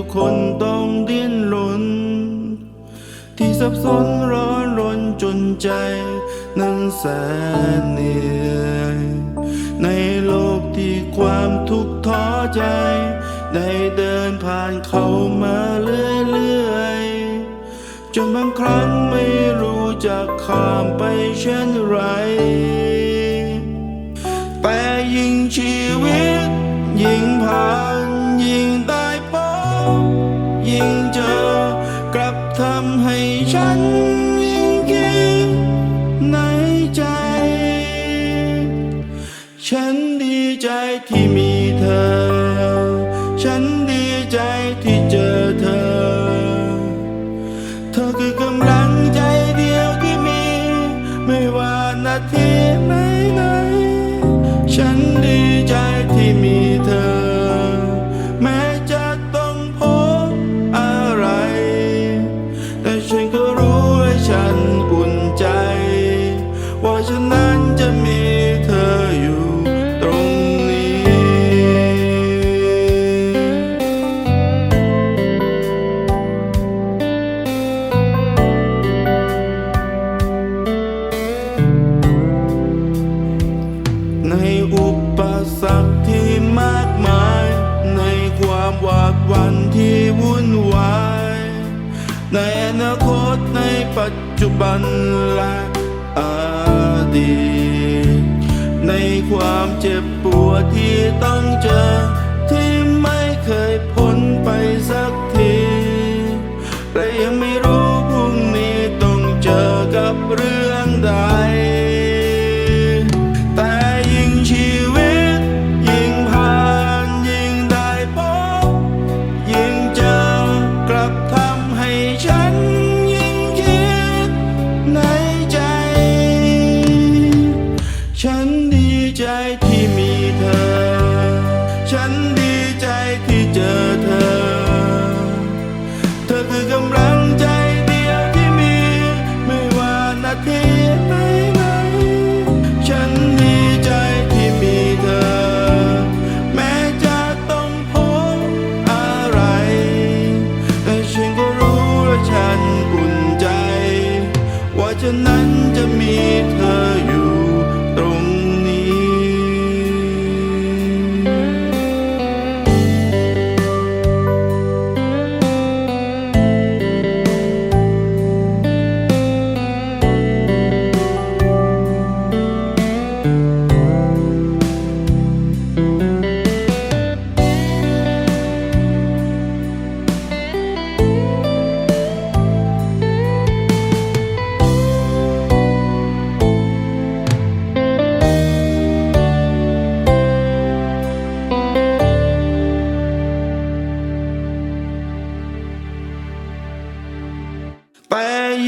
ทุกคนต้องดิ้นรน ที่สับสนร้อนรนจนใจนั้นแสนเหนื่อย ในโลกที่ความทุกข์ท้อใจ ได้เดินผ่านเขามาเรื่อยๆ จนบางครั้งไม่รู้จะข้ามไปเช่นไร แต่ยิ่งชีวิต ยิ่งผ่านยิ่งได้ ใจที่มีเธอ ฉันดีใจที่เจอเธอ เธอคือกำลังใจเดียวที่มี ไม่ว่านาทีไหนไหนๆฉันดีใจที่มีเธอ นอนาคตในปัจจุบันและอดีต ในความเจ็บปวดที่ต้องเจอ ที่ไม่เคยพ้นไปสักทีและยังไม่รู้พรุ่งนี้ต้องเจอกับเรื่องใด นดีใจที่มีเธอ ฉันดีใจที่เจอเธอ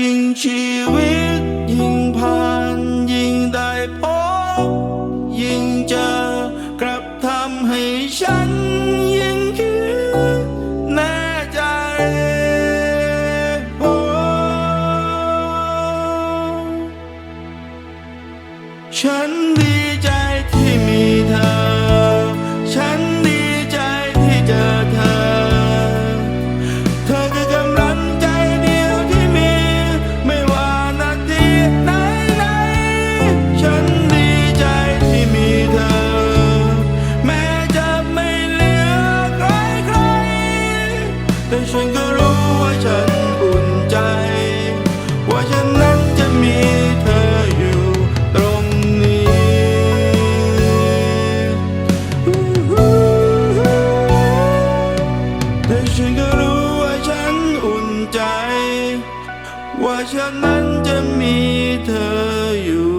แต่ยิ่ แต่ฉันก็รู้ว่าฉันอุ่นใจ ว่าฉันนั้นจะมีเธออยู่ตรงนี้ แต่ฉันก็รู้ว่าฉันอุ่นใจ ว่าฉันนั้นจะมีเธออยู่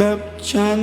กับฉัน